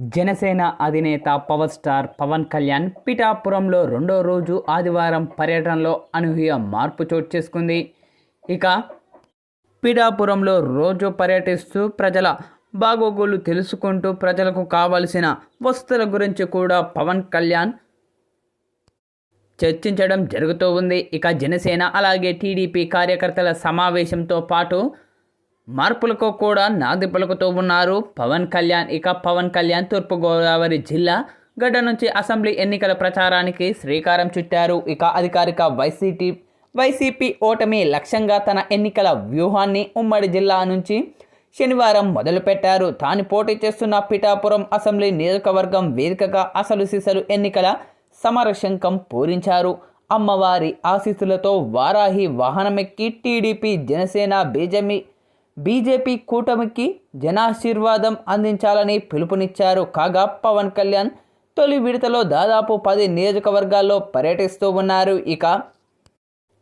జనసేన అధినేత power star Pawan Kalyan పిఠాపురంలో రెండో రోజు ఆదివారం పర్యటనలో అనూహ్య మార్పు చోటు చేసుకుంది. ఇక పిఠాపురంలో రోజు పర్యటిస్తూ ప్రజల బాగోగులు తెలుసుకుంటూ ప్రజలకు కావలసిన వస్తువుల గురించి కూడా పవన్ కళ్యాణ్ చర్చించడం జరుగుతూ ఉంది. ఇక జనసేన అలాగే టీడీపీ కార్యకర్తల సమావేశంతో పాటు మార్పులకు కూడా నాంది పలుకుతూ ఉన్నారు. పవన్ కళ్యాణ్ ఇక పవన్ కళ్యాణ్ తూర్పుగోదావరి జిల్లా గడ్డ నుంచి అసెంబ్లీ ఎన్నికల ప్రచారానికి శ్రీకారం చుట్టారు. ఇక అధికారిక వైసీటీ వైసీపీ ఓటమి లక్ష్యంగా తన ఎన్నికల వ్యూహాన్ని ఉమ్మడి జిల్లా నుంచి శనివారం మొదలుపెట్టారు. తాను పోటీ చేస్తున్న పిఠాపురం అసెంబ్లీ నియోజకవర్గం వేదికగా అసలు సిసలు ఎన్నికల సమరశంకం పూరించారు. అమ్మవారి ఆశీస్సులతో వారాహి వాహనమెక్కి టీడీపీ జనసేన బీజేపీ బీజేపీ కూటమికి జనాశీర్వాదం అందించాలని పిలుపునిచ్చారు. కాగా పవన్ కళ్యాణ్ తొలి విడతలో దాదాపు పది నియోజకవర్గాల్లో పర్యటిస్తూ ఉన్నారు. ఇక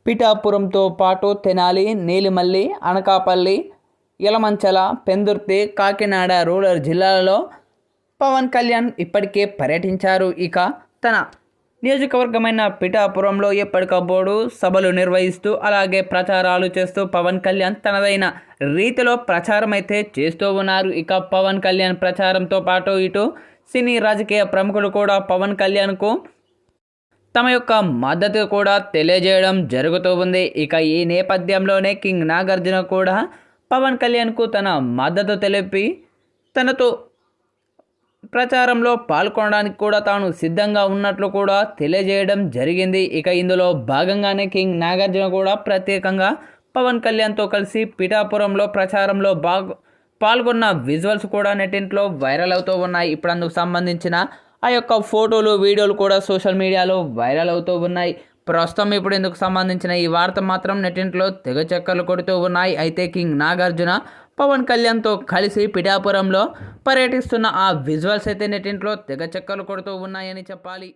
పిఠాపురంతో పాటు తెనాలి నీలిమల్లి అనకాపల్లి ఇలమంచల పెందుర్తి కాకినాడ రూరల్ జిల్లాలలో పవన్ కళ్యాణ్ ఇప్పటికే పర్యటించారు. ఇక తన నియోజకవర్గమైన పిఠాపురంలో ఎప్పటికప్పుడు సభలు నిర్వహిస్తూ అలాగే ప్రచారాలు చేస్తూ పవన్ కళ్యాణ్ తనదైన రీతిలో ప్రచారం అయితే చేస్తూ ఉన్నారు. ఇక పవన్ కళ్యాణ్ ప్రచారంతో పాటు ఇటు సినీ రాజకీయ ప్రముఖులు కూడా పవన్ కళ్యాణ్కు తమ యొక్క మద్దతు కూడా తెలియజేయడం జరుగుతూ ఉంది. ఇక ఈ నేపథ్యంలోనే కింగ్ నాగార్జున కూడా పవన్ కళ్యాణ్కు తన మద్దతు తెలిపి తనతో ప్రచారంలో పాల్గొనడానికి కూడా తాను సిద్ధంగా ఉన్నట్లు కూడా తెలియజేయడం జరిగింది. ఇక ఇందులో భాగంగానే కింగ్ నాగార్జున కూడా ప్రత్యేకంగా పవన్ కళ్యాణ్తో కలిసి పిఠాపురంలో ప్రచారంలో బాగ్ పాల్గొన్న విజువల్స్ కూడా నెట్టింట్లో వైరల్ అవుతూ ఉన్నాయి. ఇప్పుడు అందుకు సంబంధించిన ఆ యొక్క ఫోటోలు వీడియోలు కూడా సోషల్ మీడియాలో వైరల్ అవుతూ ఉన్నాయి. ప్రస్తుతం ఇప్పుడు ఇందుకు సంబంధించిన ఈ వార్త మాత్రం నెట్టింట్లో తెగ చక్కర్లు కొడుతూ ఉన్నాయి. అయితే కింగ్ నాగార్జున పవన్ కళ్యాణ్తో కలిసి పిఠాపురంలో పర్యటిస్తున్న ఆ విజువల్స్ అయితే నెట్టింట్లో తెగ చక్కర్లు కొడుతూ ఉన్నాయని చెప్పాలి.